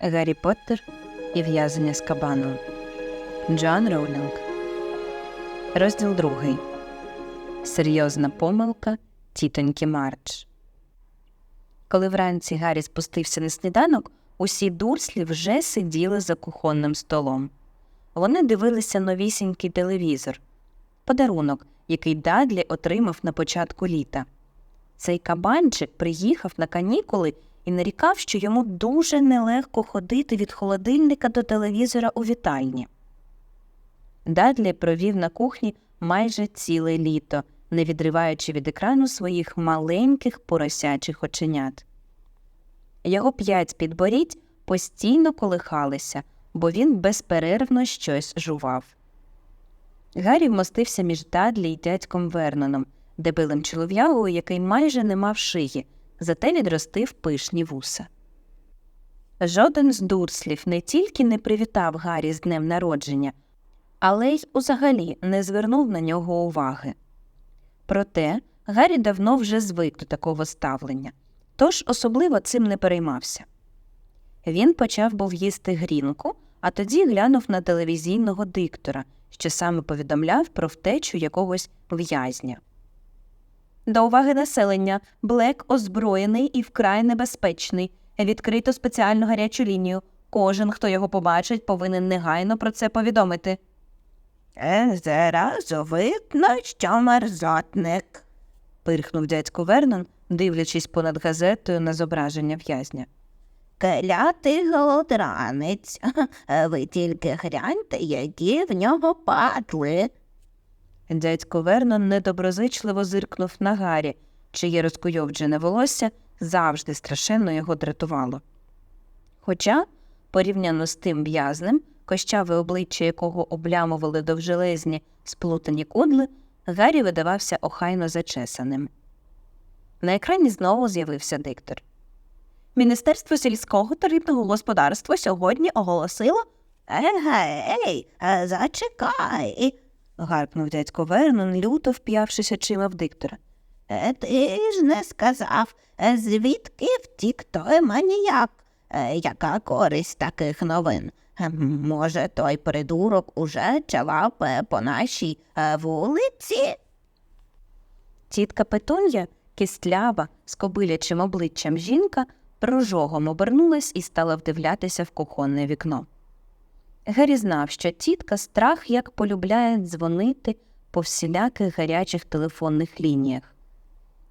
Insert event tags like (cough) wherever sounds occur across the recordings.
Гаррі Поттер і в'язання з кабаном. Джоан Роулінг. Розділ другий. Серйозна помилка тітоньки Мардж. Коли вранці Гаррі спустився на сніданок, усі дурслі вже сиділи за кухонним столом. Вони дивилися новісінький телевізор, подарунок, який Дадлі отримав на початку літа. Цей кабанчик приїхав на канікули і нарікав, що йому дуже нелегко ходити від холодильника до телевізора у вітальні. Дадлі провів на кухні майже ціле літо, не відриваючи від екрану своїх маленьких поросячих оченят. Його п'ять підборідь постійно колихалися, бо він безперервно щось жував. Гаррі вмостився між Дадлі й дядьком Верноном, дебилим чолов'ягою, який майже не мав шиї, зате відростив пишні вуса. Жоден з дурслів не тільки не привітав Гаррі з днем народження, але й узагалі не звернув на нього уваги. Проте Гаррі давно вже звик до такого ставлення, тож особливо цим не переймався. Він почав був їсти грінку, а тоді глянув на телевізійного диктора, що саме повідомляв про втечу якогось в'язня. До уваги населення Блек озброєний і вкрай небезпечний. Відкрито спеціальну гарячу лінію. Кожен, хто його побачить, повинен негайно про це повідомити. Е, Зразу видно, що мерзотник. пирхнув дядько Вернон, дивлячись понад газетою на зображення в'язня. Клятий голодранець. (laughs) Ви тільки гляньте, які в нього падли. Дядько Вернон недоброзичливо зиркнув на Гаррі, чиє розкуйовджене волосся завжди страшенно його дратувало. Хоча, порівняно з тим в'язнем, кощаве обличчя якого облямували довжелезні сплутані кудли, Гаррі видавався охайно зачесаним. На екрані знову з'явився диктор. Міністерство сільського та рибного господарства сьогодні оголосило. Егей, е, зачекай. Гаркнув дядько Вернон, люто вп'явшись очима в диктора. Е, Ти ж не сказав, е, звідки втік той маніяк? Е, Яка користь таких новин? Може, той придурок уже чалав по нашій вулиці? Тітка Петун'я, кістлява, з кобилячим обличчям жінка, прожогом обернулась і стала вдивлятися в кухонне вікно. Гері знав, що тітка страх як полюбляє дзвонити по всіляких гарячих телефонних лініях.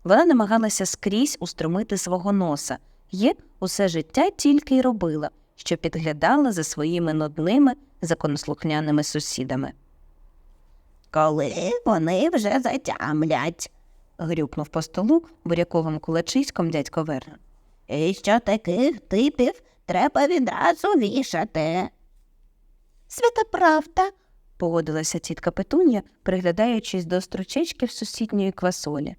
Вона намагалася скрізь устромити свого носа і усе життя тільки й робила, що підглядала за своїми нудними законослухняними сусідами. Коли вони вже затямлять, Грюкнув по столу буряковим кулачиськом дядько Вернон. і що таких типів треба відразу вішати. Свята правда, погодилася тітка Петун'я, приглядаючись до стручечків сусідньої квасолі.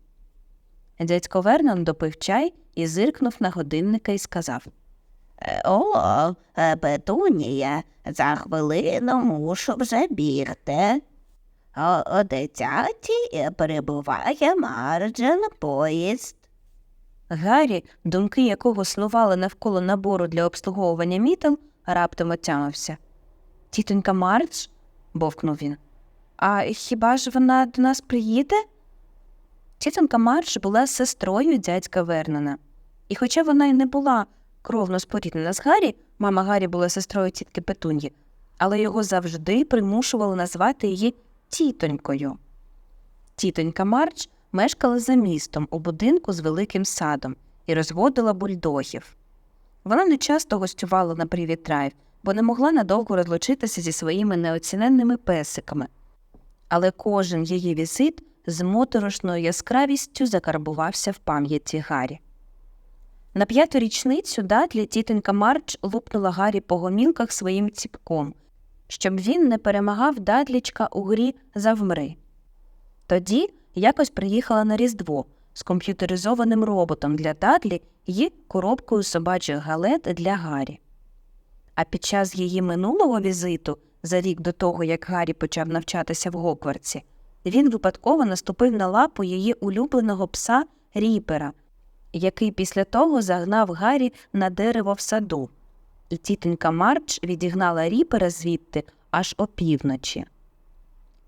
Дядько Вернон допив чай і зиркнув на годинника і сказав Е, О, е, Петунія, за хвилину мушу вже бігти. О, десятій перебуває Марджин поїзд. Гаррі, думки якого снували навколо набору для обслуговування мітел, раптом отямився. Тітонька Мардж? бовкнув він. А хіба ж вона до нас приїде? Тітонька Мардж була сестрою дядька Вернона. І хоча вона й не була кровно споріднена з Гаррі, мама Гаррі була сестрою тітки Петуньї, але його завжди примушували назвати її тітонькою. Тітонька Мардж мешкала за містом у будинку з великим садом і розводила бульдогів. Вона не часто гостювала на Привіт Драйв, бо не могла надовго розлучитися зі своїми неоціненними песиками. Але кожен її візит з моторошною яскравістю закарбувався в пам'яті Гаррі. На п'яту річницю датлі тітонька Мардж лупнула Гаррі по гомілках своїм ціпком, щоб він не перемагав дадлічка у грі завмри. Тоді якось приїхала на Різдво з комп'ютеризованим роботом для Дадлі і коробкою собачих галет для Гаррі. А під час її минулого візиту, за рік до того, як Гаррі почав навчатися в Гоквардсі, він випадково наступив на лапу її улюбленого пса Ріпера, який після того загнав Гаррі на дерево в саду. і тітонька Марч відігнала ріпера звідти аж опівночі.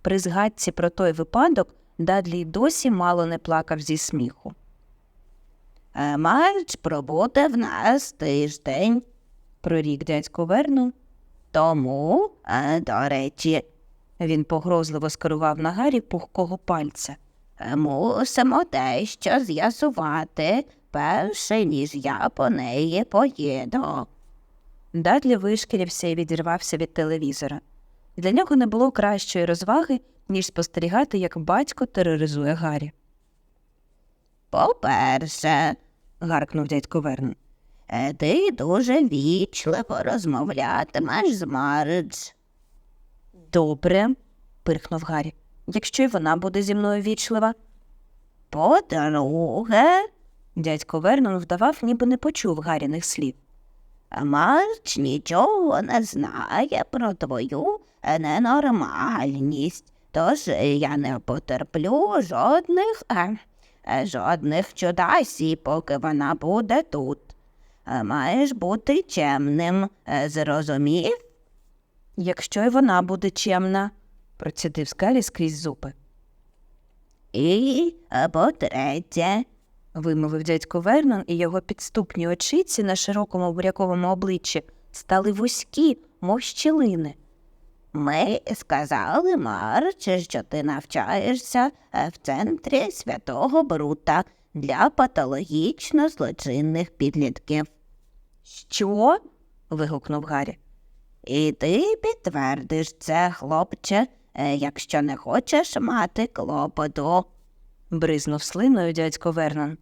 При згадці про той випадок Дадлі досі мало не плакав зі сміху. Е, Марч пробуде в нас тиждень. Прорік дядько Вернон. Тому, е, до речі, Він погрозливо скерував на Гаррі пухкого пальця. е, мусимо дещо з'ясувати, перше, ніж я по неї поїду. Дадлі вишкірився і відірвався від телевізора. Для нього не було кращої розваги, ніж спостерігати, як батько тероризує Гаррі. По-перше, гаркнув дядько Вернон. Е, ти дуже вічливо розмовлятимеш з Маридж. Добре, пирхнув Гаррі. Якщо й вона буде зі мною вічлива. По-друге, Дядько Вернон вдавав, ніби не почув Гаріних слів. Марч нічого не знає про твою ненормальність, тож я не потерплю жодних, е, жодних чудасій, поки вона буде тут. Е, Маєш бути чемним, е, зрозумів? Якщо й вона буде чемна, процідив Скалі скрізь зуби. І е, по-третє, Вимовив дядько Вернон, і його підступні очиці на широкому буряковому обличчі стали вузькі, мов щілини. Ми сказали Марч, що ти навчаєшся в центрі святого Брута для патологічно злочинних підлітків. Що? вигукнув Гаррі. І ти підтвердиш це, хлопче, е, якщо не хочеш мати клопоту. бризнув слиною дядько Вернон.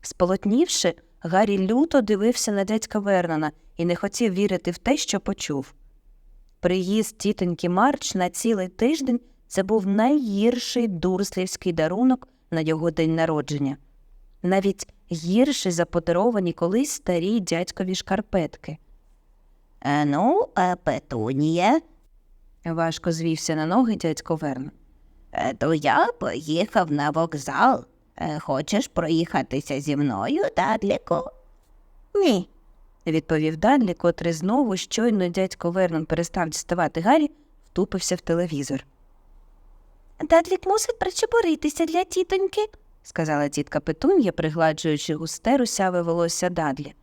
Сполотнівши, Гаррі люто дивився на дядька Вернона і не хотів вірити в те, що почув. Приїзд тітоньки Марч на цілий тиждень це був найгірший дурслівський дарунок на його день народження, навіть гірший за подаровані колись старі дядькові шкарпетки. Е, ну, е, Петунія, Важко звівся на ноги дядько Вернон. е, то я поїхав на вокзал. Е, Хочеш проїхатися зі мною, Дадліку? Ні, відповів Данлі, котрий знову щойно дядько Вернон перестав діставати Гаррі, втупився в телевізор. Дадлік мусить причепуритися для тітоньки, сказала тітка Петун'я, пригладжуючи густе русяве волосся Дадлі.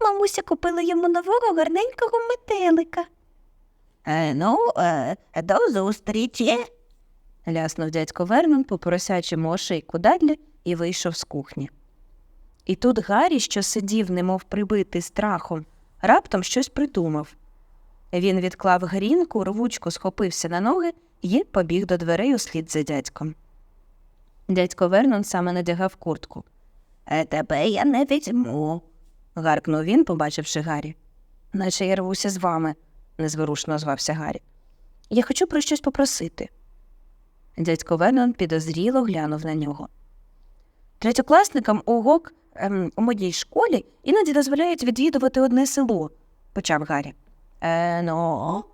Мамуся купила йому нового гарненького метелика. Е, ну, е, до зустрічі. ляснув дядько Вернон по поросячому ошейку Дадлі і вийшов з кухні. І тут Гаррі, що сидів, немов прибитий страхом, раптом щось придумав. Він відклав грінку, рвучко схопився на ноги і побіг до дверей услід за дядьком. Дядько Вернон саме надягав куртку. Е, Тебе я не візьму. гаркнув він, побачивши Гаррі. Наче я рвуся з вами, незворушно озвався Гаррі. Я хочу про щось попросити. Дядько Вернон підозріло глянув на нього. Третьокласникам УГОК ем, у моїй школі іноді дозволяють відвідувати одне село, почав Гаррі. Е, ну,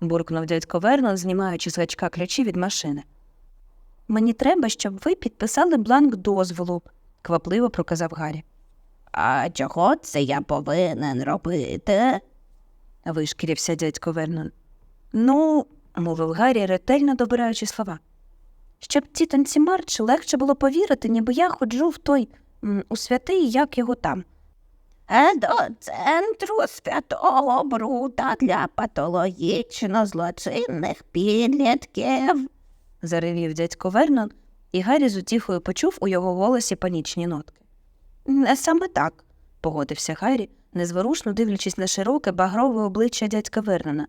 буркнув дядько Вернон, знімаючи з гачка ключі від машини. Мені треба, щоб ви підписали бланк дозволу, квапливо проказав Гаррі. А чого це я повинен робити? вишкірився дядько Вернон. Ну, мовив Гаррі, ретельно добираючи слова. Щоб тітонці Марч легше було повірити, ніби я ходжу в той у святий, як його там. До центру святого Брута для патологічно злочинних підлітків. заревів дядько Вернон, і Гаррі з утіхою почув у його голосі панічні нотки. Не саме так, погодився Гаррі, незворушно дивлячись на широке багрове обличчя дядька Вернона.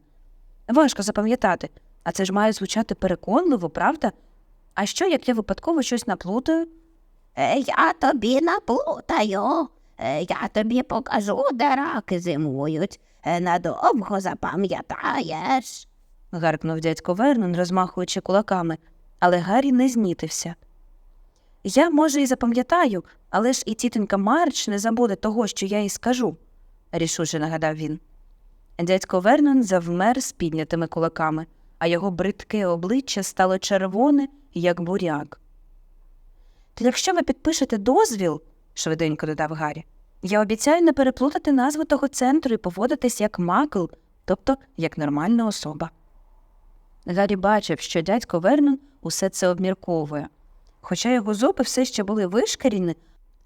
Важко запам'ятати, а це ж має звучати переконливо, правда? А що, як я випадково щось наплутаю? Е, Я тобі наплутаю. Е, Я тобі покажу, де раки зимують. Е, Надовго запам'ятаєш. гаркнув дядько Вернон, розмахуючи кулаками, але Гаррі не знітився. Я, може, і запам'ятаю, але ж і тітонька Марч не забуде того, що я їй скажу, рішуче нагадав він. Дядько Вернон завмер з піднятими кулаками, а його бридке обличчя стало червоне, як буряк. То якщо ви підпишете дозвіл, швиденько додав Гаррі, Я обіцяю не переплутати назву того центру і поводитись як макл, тобто як нормальна особа. Гаррі бачив, що дядько Вернон усе це обмірковує. Хоча його зуби все ще були вишкірені,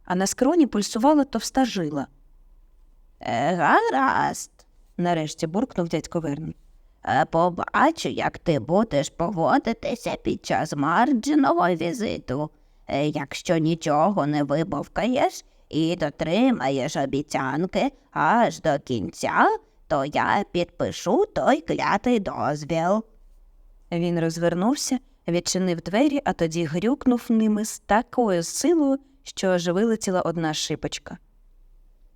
а на скроні пульсувала товста жила. Е, гаразд. Нарешті буркнув дядько Вернон. Е, Побачу, як ти будеш поводитися під час Марджиного візиту. Е, Якщо нічого не вибовкаєш і дотримаєш обіцянки аж до кінця, то я підпишу той клятий дозвіл. Він розвернувся, відчинив двері, а тоді грюкнув ними з такою силою, що аж вилетіла одна шипочка.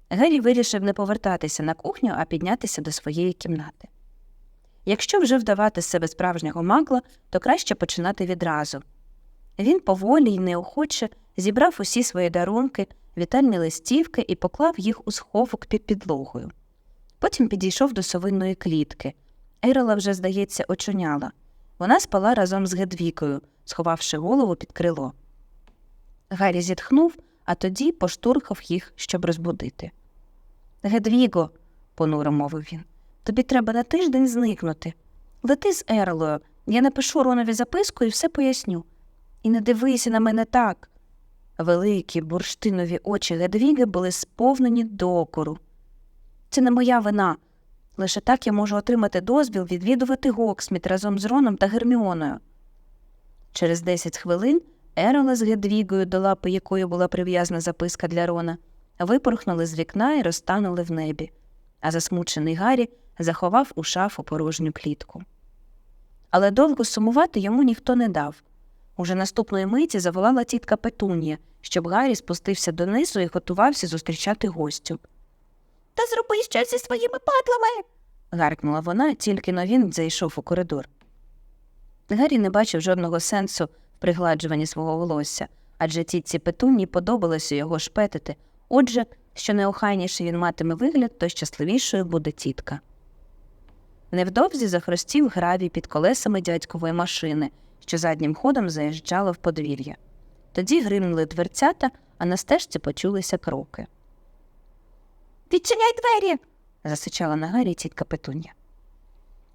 Геррі вирішив не повертатися на кухню, а піднятися до своєї кімнати. Якщо вже вдавати з себе справжнього макла, то краще починати відразу. Він поволі й неохоче зібрав усі свої дарунки, вітальні листівки і поклав їх у сховок під підлогою. Потім підійшов до совинної клітки. Ейрола вже, здається, очуняла. Вона спала разом з Гедвікою, сховавши голову під крило. Гаррі зітхнув, а тоді поштурхав їх, щоб розбудити. Гедвіго, понуро мовив він, тобі треба на тиждень зникнути. Лети з Ерлою, я напишу Ронові записку і все поясню. І не дивися на мене так. Великі бурштинові очі Гедвіги були сповнені докору. Це не моя вина. Лише так я можу отримати дозвіл відвідувати Гоксміт разом з Роном та Герміоною. Через десять хвилин Ерола з Гедвігою, до лапи якої була прив'язана записка для Рона, випорхнули з вікна і розтанули в небі, а засмучений Гаррі заховав у шафу порожню клітку. Але довго сумувати йому ніхто не дав. Уже наступної миті заволала тітка Петунія, щоб Гаррі спустився донизу і готувався зустрічати гостю. Та зроби щось зі своїми падлами. гаркнула вона, тільки но він зайшов у коридор. Гаррі не бачив жодного сенсу в пригладжуванні свого волосся, адже тітці Петуні подобалося його шпетити. Отже, що неохайніший він матиме вигляд, то щасливішою буде тітка. Невдовзі захростів гравій під колесами дядькової машини, що заднім ходом заїжджала в подвір'я. Тоді гримнули дверцята, а на стежці почулися кроки. Відчиняй двері. засичала на Гаррі тітка Петуння.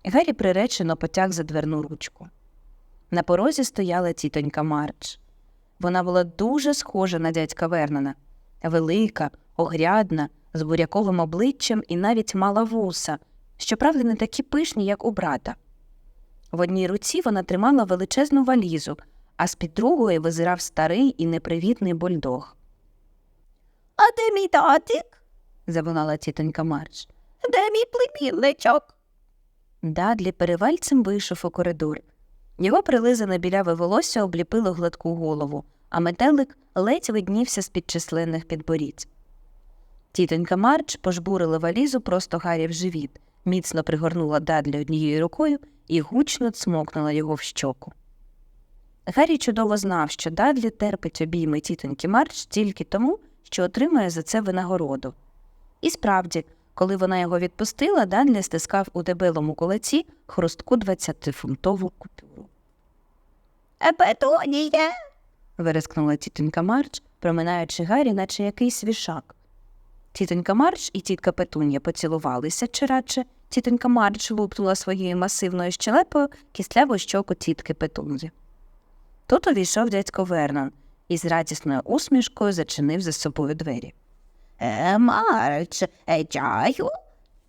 Гаррі приречено потяг за дверну ручку. На порозі стояла тітонька Мардж. Вона була дуже схожа на дядька Вернона, велика, огрядна, з буряковим обличчям і навіть мала вуса, щоправда, не такі пишні, як у брата. В одній руці вона тримала величезну валізу, а з під другої визирав старий і непривітний бульдог. А де мій татик? заволала тітонька Мардж. Де мій племінничок? Дадлі перевальцем вийшов у коридор. Його прилизане біляве волосся обліпило гладку голову, а метелик ледь виднівся з-під численних підборідь. Тітонька Мардж пожбурила валізу просто Гаррі в живіт, міцно пригорнула Дадлі однією рукою і гучно цмокнула його в щоку. Гаррі чудово знав, що Дадлі терпить обійми тітоньки Мардж тільки тому, що отримує за це винагороду. І справді, коли вона його відпустила, Данлі стискав у дебелому кулаці хрустку 20-фунтову купюру. Петунія. Вирискнула тітонька Мардж, проминаючи Гаррі, наче якийсь вішак. Тітонька Мардж і тітка Петун'я поцілувалися, чи радше тітонька Мардж лупнула своєю масивною щелепою кисляву щоку тітки Петунзі. Тут увійшов дядько Вернон і з радісною усмішкою зачинив за собою двері. Е, Марч, е, чаю?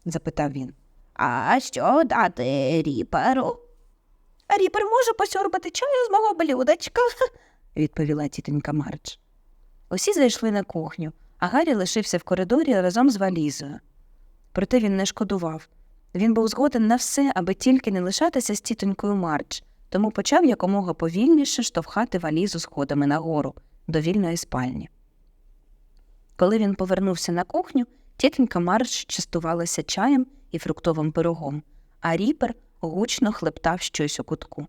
запитав він. А що дати ріперу? Ріпер може посьорбати чаю з мого блюдечка. (laughs) відповіла тітонька Мардж. Усі зайшли на кухню, а Гаррі лишився в коридорі разом з валізою. Проте він не шкодував. Він був згоден на все, аби тільки не лишатися з тітонькою Мардж, тому почав якомога повільніше штовхати валізу сходами нагору до вільної спальні. Коли він повернувся на кухню, тітонька Мардж частувалася чаєм і фруктовим пирогом, а ріпер гучно хлептав щось у кутку.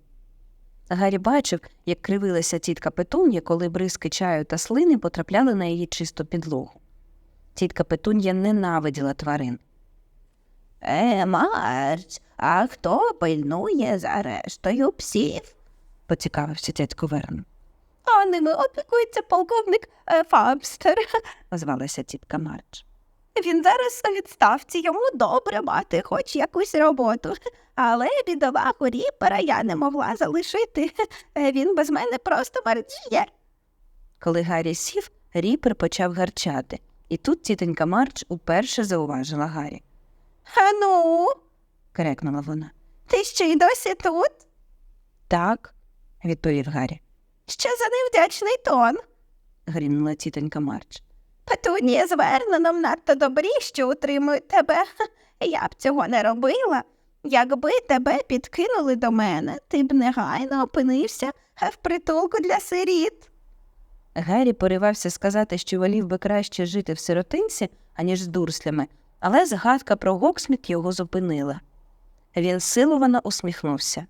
Гаррі бачив, як кривилася тітка Петун'я, коли бризки чаю та слини потрапляли на її чисту підлогу. Тітка Петун'я ненавиділа тварин. Е, Марч, а хто пильнує за рештою псів? поцікавився дядько Верн. а ними опікується полковник е, Фабстер. (laughs) озвалася тітка Мардж. Він зараз у відставці, йому добре мати хоч якусь роботу. Але бідолаху ріпера я не могла залишити. Е, Він без мене просто мердіє. Коли Гаррі сів, Ріпер почав гарчати, і тут тітонька Мардж уперше зауважила Гаррі. А ну, крикнула вона. ти ще й досі тут? Так, відповів Гаррі, Що за невдячний тон? грімнула тітонька Мардж. Петунія з Верноном надто добрі, що утримують тебе. (laughs) Я б цього не робила. Якби тебе підкинули до мене, ти б негайно опинився в притулку для сиріт. Гаррі поривався сказати, що волів би краще жити в сиротинці, аніж з дурслями, але згадка про Гоксміт його зупинила. Він силовано усміхнувся,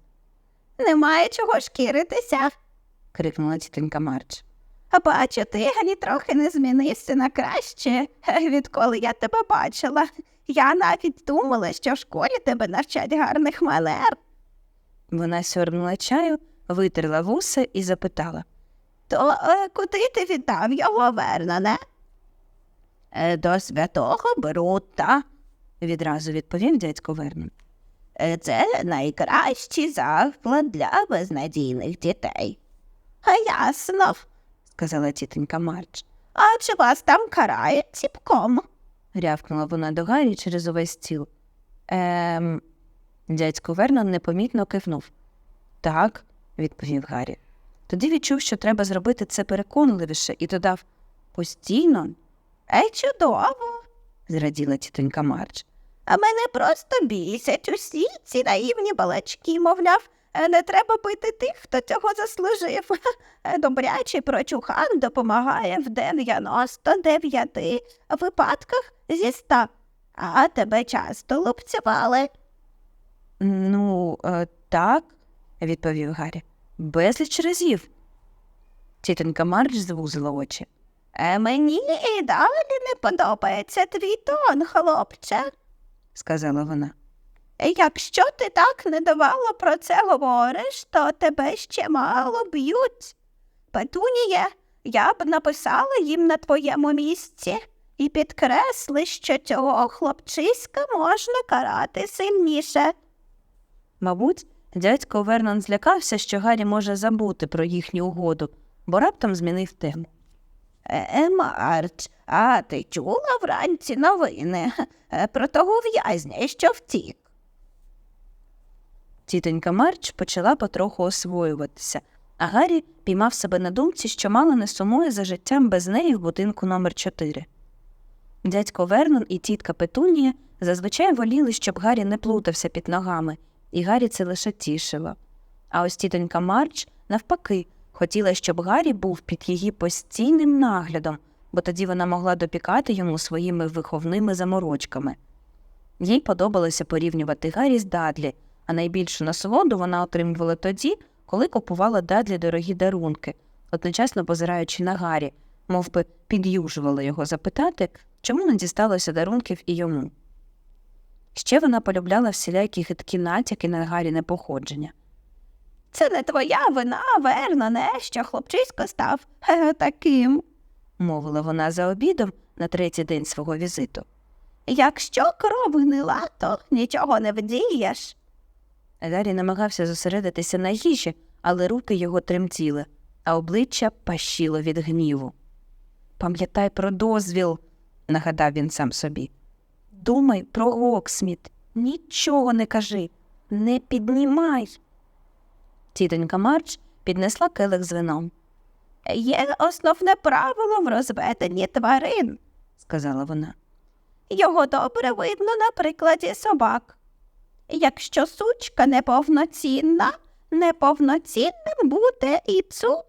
Немає чого шкіритися. крикнула тітонька Мардж. А бачу, ти ані трохи не змінився на краще, (laughs) відколи я тебе бачила. Я навіть думала, що в школі тебе навчать гарних манер. Вона сьорбнула чаю, витерла вуса і запитала. То е, куди ти віддав його, Верноне? Е, До святого Брута, Відразу відповів дядько Вернон. Е, Це найкращий заклад для безнадійних дітей. А ясно. сказала тітонька Мардж. А чи вас там карають ціпком? Рявкнула вона до Гаррі через увесь стіл. Ем. Дядько Вернон непомітно кивнув. Так, відповів Гаррі. Тоді відчув, що треба зробити це переконливіше, і додав постійно, Е, чудово. зраділа тітонька Мардж. А мене просто бісять усі ці наївні балачки, мовляв, е, не треба бити тих, хто цього заслужив. Е, Добрячий прочухан допомагає в 99 випадках зі 100. А тебе часто лупцювали. Ну, е, так, відповів Гаррі. Безліч разів. Тітонька Мардж звузила очі. Е, мені і далі не подобається твій тон, хлопче. сказала вона. Якщо ти так недовало про це говориш, то тебе ще мало б'ють. Петуніє, я б написала їм на твоєму місці і підкресли, що цього хлопчиська можна карати сильніше. Мабуть, дядько Вернон злякався, що Гаррі може забути про їхню угоду, бо раптом змінив тему. Е, Марч, а ти чула вранці новини е, про того в'язня, що втік? Тітонька Марч почала потроху освоюватися, а Гаррі піймав себе на думці, що мало не сумує за життям без неї в будинку номер 4 Дядько Вернон і тітка Петунія зазвичай воліли, щоб Гаррі не плутався під ногами, і Гаррі це лише тішило. А ось тітонька Марч, навпаки, хотіла, щоб Гаррі був під її постійним наглядом, бо тоді вона могла допікати йому своїми виховними заморочками. Їй подобалося порівнювати Гаррі з Дадлі, а найбільшу насолоду вона отримувала тоді, коли купувала Дадлі дорогі дарунки, одночасно позираючи на Гаррі, мов би під'южувала його запитати, чому не дісталося дарунків і йому. Ще вона полюбляла всілякі хиткі натяки на Гарріне походження. Це не твоя вина, верно, не, що хлопчисько став (laughs) таким. мовила вона за обідом на третій день свого візиту. Якщо кров гнила, то нічого не вдієш. Гаррі намагався зосередитися на їжі, але руки його тремтіли, а обличчя пащило від гніву. Пам'ятай про дозвіл, нагадав він сам собі. Думай про Гоксміт. Нічого не кажи, не піднімай. Тітонька Марч піднесла келих з вином, Є основне правило в розведенні тварин. сказала вона. Його добре видно на прикладі собак. Якщо сучка неповноцінна, неповноцінним буде і цу.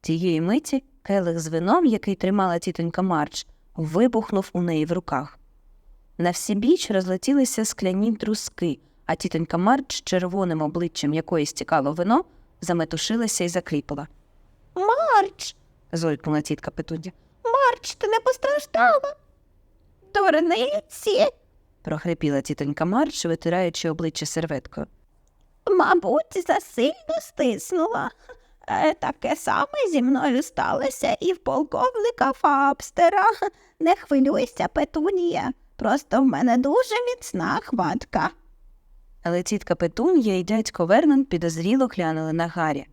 Тієї миті келих з вином, який тримала тітонька Марч, вибухнув у неї в руках. На всі біч розлетілися скляні друзки, а тітонька Марч, червоним обличчям якої стікало вино, заметушилася і закліпала. Марч, Зойкнула тітка Петудя. Марч, ти не постраждала. Дурниці, прохрипіла тітонька Марч, витираючи обличчя серветкою. мабуть, засильно стиснула. Е, Таке саме зі мною сталося і в полковника Фабстера. Не хвилюйся, Петунія. Просто в мене дуже міцна хватка. Але тітка Петун'я і дядько Вернон підозріло глянули на Гаррі.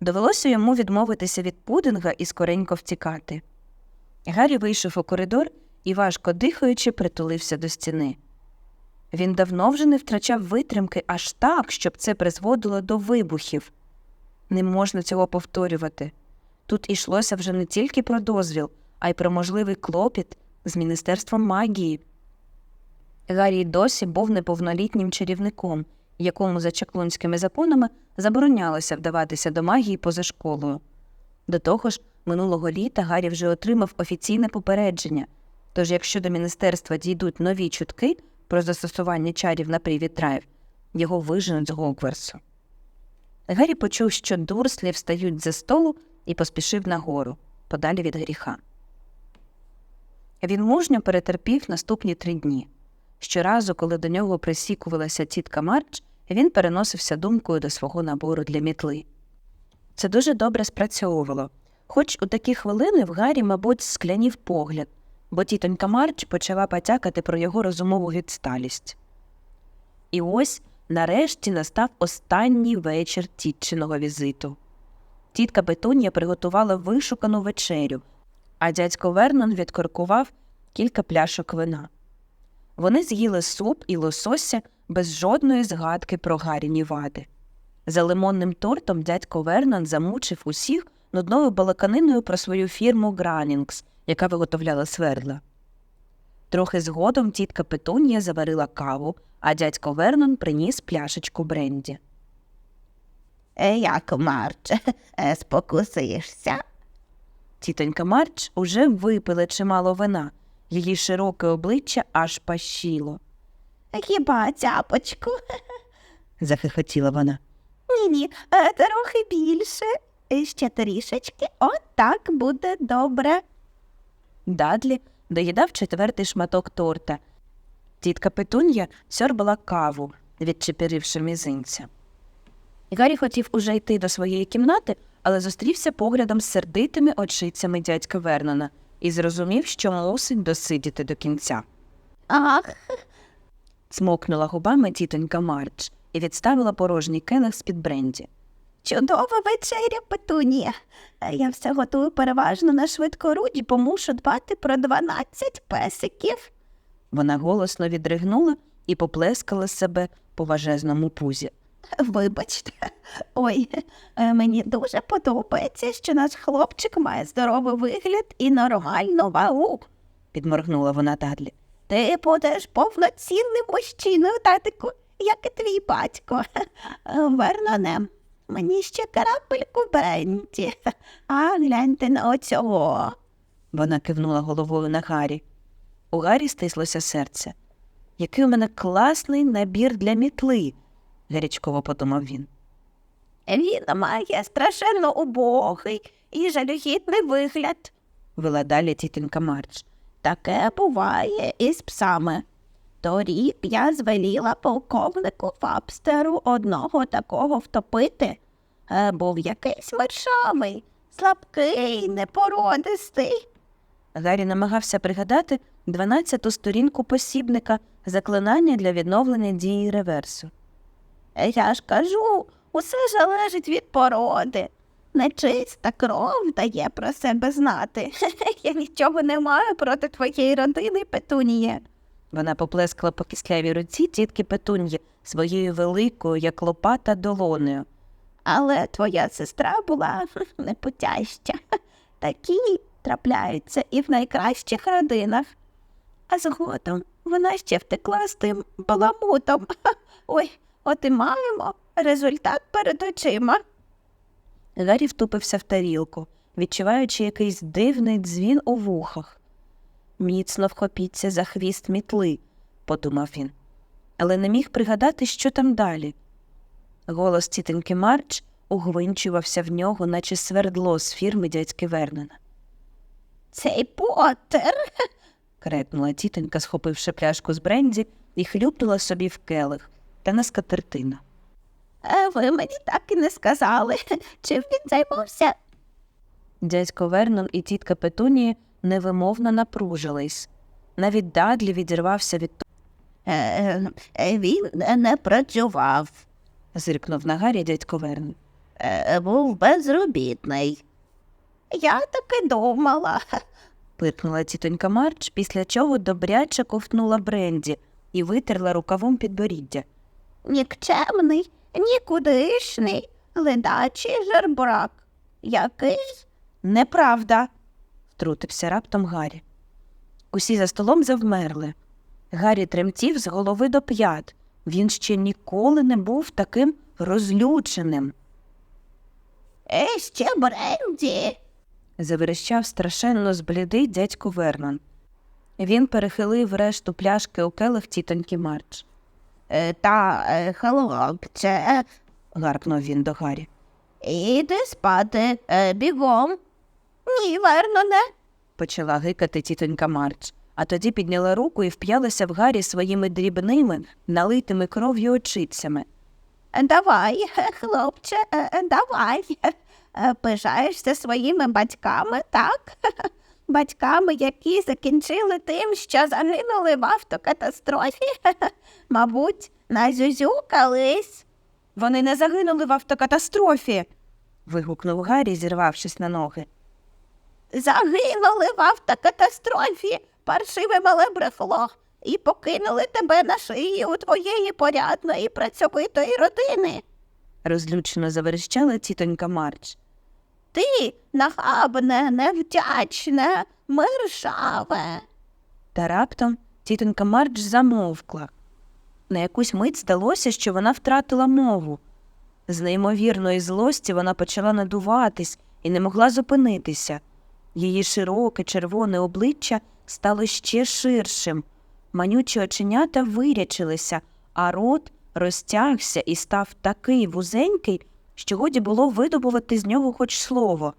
Довелося йому відмовитися від пудинга і скоренько втікати. Гаррі вийшов у коридор і, важко дихаючи, притулився до стіни. Він давно вже не втрачав витримки аж так, щоб це призводило до вибухів. Не можна цього повторювати. Тут йшлося вже не тільки про дозвіл, а й про можливий клопіт з Міністерством магії. Гаррі досі був неповнолітнім чарівником, якому за чаклунськими законами заборонялося вдаватися до магії поза школою. До того ж, минулого літа Гаррі вже отримав офіційне попередження, тож якщо до міністерства дійдуть нові чутки про застосування чарів на привід драйв, його виженуть з Гогвартсу. Гаррі почув, що дурслі встають за столу і поспішив нагору, подалі від гріха. Він мужньо перетерпів наступні три дні. Щоразу, коли до нього присікувалася тітка Марч, він переносився думкою до свого набору для мітли. Це дуже добре спрацьовувало, хоч у такі хвилини в Гаррі, мабуть, склянів погляд, бо тітонька Марч почала потякати про його розумову відсталість. І ось нарешті настав останній вечір тітчиного візиту. Тітка Петунія приготувала вишукану вечерю, а дядько Вернон відкоркував кілька пляшок вина. Вони з'їли суп і лосося без жодної згадки про Гаріні вади. За лимонним тортом дядько Вернон замучив усіх нудною балаканиною про свою фірму Гранінгс, яка виготовляла свердла. Трохи згодом тітка Петунія заварила каву, а дядько Вернон приніс пляшечку бренді. Е, Як Марч, е, спокусишся? Тітонька Марч уже випила чимало вина, її широке обличчя аж пащило, Хіба цяпочку? (laughs) захихотіла вона. Ні, ні, е, трохи більше. Ще трішечки, от так буде добре. Дадлі доїдав четвертий шматок торта. Тітка Петун'я сьорбала каву, відчепіривши мізинця. Гаррі хотів уже йти до своєї кімнати, але зустрівся поглядом з сердитими очицями дядька Вернона і зрозумів, що мусить досидіти до кінця. Ах, Цмокнула губами тітонька Марч і відставила порожній келих з-під бренді. чудова вечеря, Петунія. Я все готую переважно на швидкоруч, бо мушу дбати про дванадцять песиків. Вона голосно відригнула і поплескала себе по важезному пузі. Вибачте, ой, е, мені дуже подобається, що наш хлопчик має здоровий вигляд і нормальну вагу. підморгнула вона Дадлі. Ти будеш повноцінним мужчиною, татику, як і твій батько. Верноне, мені ще крапельку бренді. А гляньте на оцього. Вона кивнула головою на Гаррі. У Гаррі стислося серце. Який у мене класний набір для мітли, гарячково подумав він. Він має страшенно убогий і жалюгідний вигляд. Вела далі тітонька Марч. Таке буває із псами. Торік я звеліла полковнику Фабстеру одного такого втопити. Е, Був якийсь мершавий, слабкий, непородистий. Гаррі намагався пригадати дванадцяту сторінку посібника заклинання для відновлення дії реверсу. Е, Я ж кажу, усе залежить від породи. Нечиста кров дає про себе знати. (laughs) Я нічого не маю проти твоєї родини, Петуніє. Вона поплескала по кислявій руці тітки Петуньї своєю великою, як лопата, долонею. Але твоя сестра була (laughs) непотяща. Такі трапляються і в найкращих родинах. А згодом вона ще втекла з тим баламутом. (laughs) Ой, от і маємо результат перед очима. Гаррі втупився в тарілку, відчуваючи якийсь дивний дзвін у вухах. Міцно вхопіться за хвіст мітли, подумав він, але не міг пригадати, що там далі. Голос тітоньки Марч угвинчувався в нього, наче свердло з фірми дядьки Вернона. Цей Поттер. крикнула тітонька, схопивши пляшку з бренді, і хлюпнула собі в келих та на скатертину. Е, Ви мені так і не сказали, (laughs) чим він займався. Дядько Вернон і тітка Петунії невимовно напружились. Навіть Дадлі відірвався від того, Е, е, Він не працював, зиркнув на Гаррі дядько Вернон. Е, був безробітний. Я таки думала. (laughs) Пиркнула тітонька Марч, після чого добряче ковтнула бренді і витерла рукавом підборіддя. Нікчемний, нікудишний, ледачий жербрак. Який Неправда. втрутився раптом Гаррі. Усі за столом завмерли. Гаррі тремтів з голови до п'ят. Він ще ніколи не був таким розлюченим. Е, ще бренді. заверещав страшенно зблідий дядько Вернон. Він перехилив решту пляшки у келих тітоньки Марч. Е, Та, е, хлопче, гаркнув він до Гаррі. іди спати е, бігом. Ні, верно, не. почала гикати тітонька Марч, а тоді підняла руку і вп'ялася в Гаррі своїми дрібними, налитими кров'ю очицями. Давай, хлопче, давай. Пишаєшся своїми батьками, так? Батьками, які закінчили тим, що загинули в автокатастрофі. (laughs) Мабуть, назюзюкались. Вони не загинули в автокатастрофі. вигукнув Гаррі, зірвавшись на ноги. Загинули в автокатастрофі, паршиве мале брехло, і покинули тебе на шиї у твоєї порядної працьовитої родини. Розлючено заверещала тітонька Марч. Ти нахабне, невдячне, миршаве. Та раптом тітонька Марч замовкла. На якусь мить здалося, що вона втратила мову. З неймовірної злості вона почала надуватись і не могла зупинитися. Її широке червоне обличчя стало ще ширшим. Манючі оченята вирячилися, а рот розтягся і став такий вузенький, що годі було видобувати з нього хоч слово.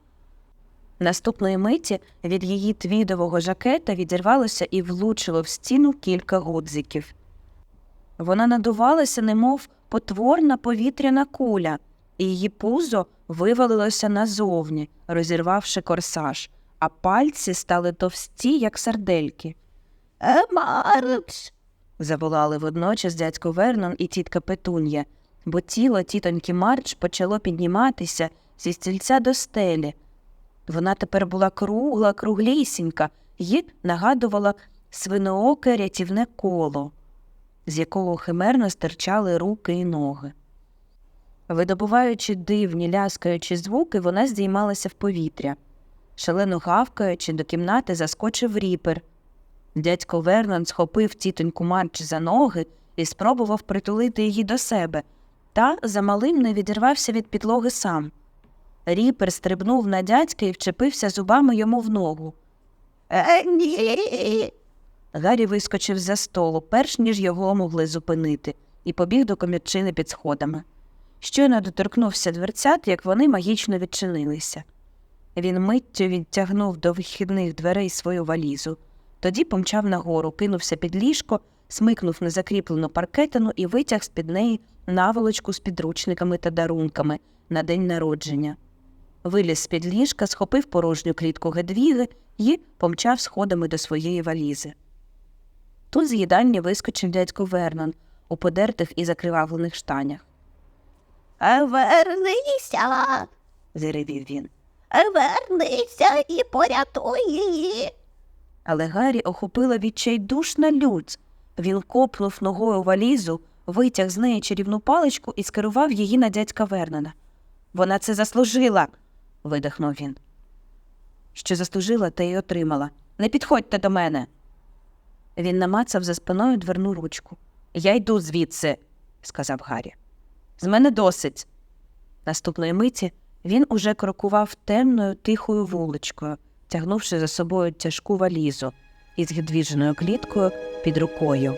Наступної миті від її твідового жакета відірвалося і влучило в стіну кілька гудзиків. Вона надувалася, немов потворна повітряна куля, і її пузо вивалилося назовні, розірвавши корсаж, а пальці стали товсті, як сардельки. Е, Заволали водночас дядько Вернон і тітка Петун'я, бо тіло тітоньки Марч почало підніматися зі стільця до стелі. Вона тепер була кругла, круглісінька і нагадувала свинооке рятівне коло, з якого химерно стирчали руки і ноги. Видобуваючи дивні ляскаючі звуки, вона здіймалася в повітря. Шалено гавкаючи, до кімнати заскочив ріпер. Дядько Вернон схопив тітоньку Марч за ноги і спробував притулити її до себе, та замалим не відірвався від підлоги сам. Ріпер стрибнув на дядька і вчепився зубами йому в ногу. е, ні. Гаррі вискочив за столу, перш ніж його могли зупинити, і побіг до комірчини під сходами. Щойно доторкнувся дверцят, як вони магічно відчинилися. Він миттю відтягнув до вихідних дверей свою валізу, тоді помчав нагору, кинувся під ліжко, смикнув незакріплену паркетину і витяг з-під неї наволочку з підручниками та дарунками на день народження. Виліз з-під ліжка, схопив порожню клітку Гедвіги і помчав сходами до своєї валізи. Тут з їдальні вискочив дядько Вернон у подертих і закривавлених штанях. Вернися, Заревів він. вернися і порятуй її. Але Гаррі охопила відчайдушна лють. Він копнув ногою валізу, витяг з неї чарівну паличку і скерував її на дядька Вернона. Вона це заслужила. видихнув він. Що заслужила, та й отримала. Не підходьте до мене. Він намацав за спиною дверну ручку. Я йду звідси, сказав Гаррі. З мене досить. Наступної миті він уже крокував темною тихою вуличкою, тягнувши за собою тяжку валізу із гідвіженою кліткою під рукою.